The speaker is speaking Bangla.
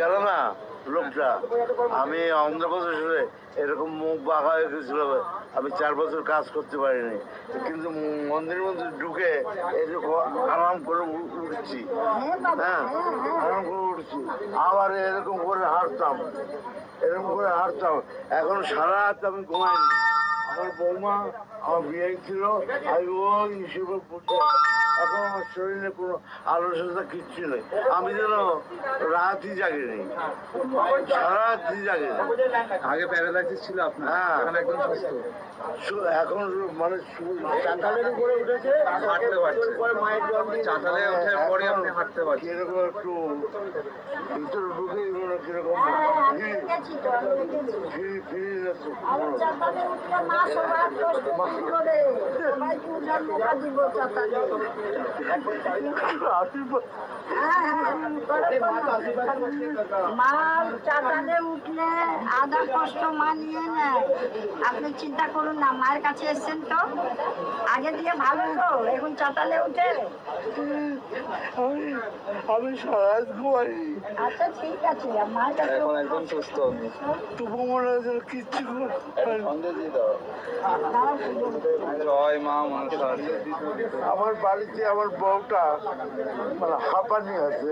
গেল না লোকটা। আমি অন্ধ্রপ্রদেশে এরকম মুখ বাঁকা হয়ে গেছিল, আমি চার বছর কাজ করতে পারিনি। কিন্তু মন্দিরের মধ্যে ঢুকে এরকম আরাম করে উঠছি। হ্যাঁ আরাম করে উঠছি। আবার এরকম করে হাঁটতাম। এরকম করে হাঁটতাম। এখন সারা রাত আমি ঘুমাইনি। আমার বৌমা, আমার বিয়ে ছিল, আমি ওই হিসেবে এখন আমার শরীরে কোনো আলোচনা কিচ্ছু নেই। আমি যেন রাতই জাগিনি সারা রাতই জাগিনি আগে প্যারালাইসিস ছিল আপনার? হ্যাঁ। এখন একদম সুস্থ? এখন মানে চাকালের উপরে উঠেছে। হাঁটতে পারছে। চাতালে ওঠার পরে আপনি হাঁটতে পারছেন। কীরকম একটু ভিতরে ঢুকে এগুলো কীরকম? আমি দেখেছি। ফিরি ফিরি যাচ্ছে। উঠলে সবার কষ্ট মা আধা মানিয়ে নেয় আপনি চিন্তা করুন না মায়ের কাছে এসছেন তো আগে দিয়ে ভালো তো এখন চাতালে উঠে। আমি সারা রাত আচ্ছা ঠিক আছে মায়ের কাছে এখন একদম সুস্থ আমি। তবু মনে হচ্ছে কিচ্ছু। জয় মা মনসা আমার বাড়িতে আমার বউটা মানে হাঁপানি আছে।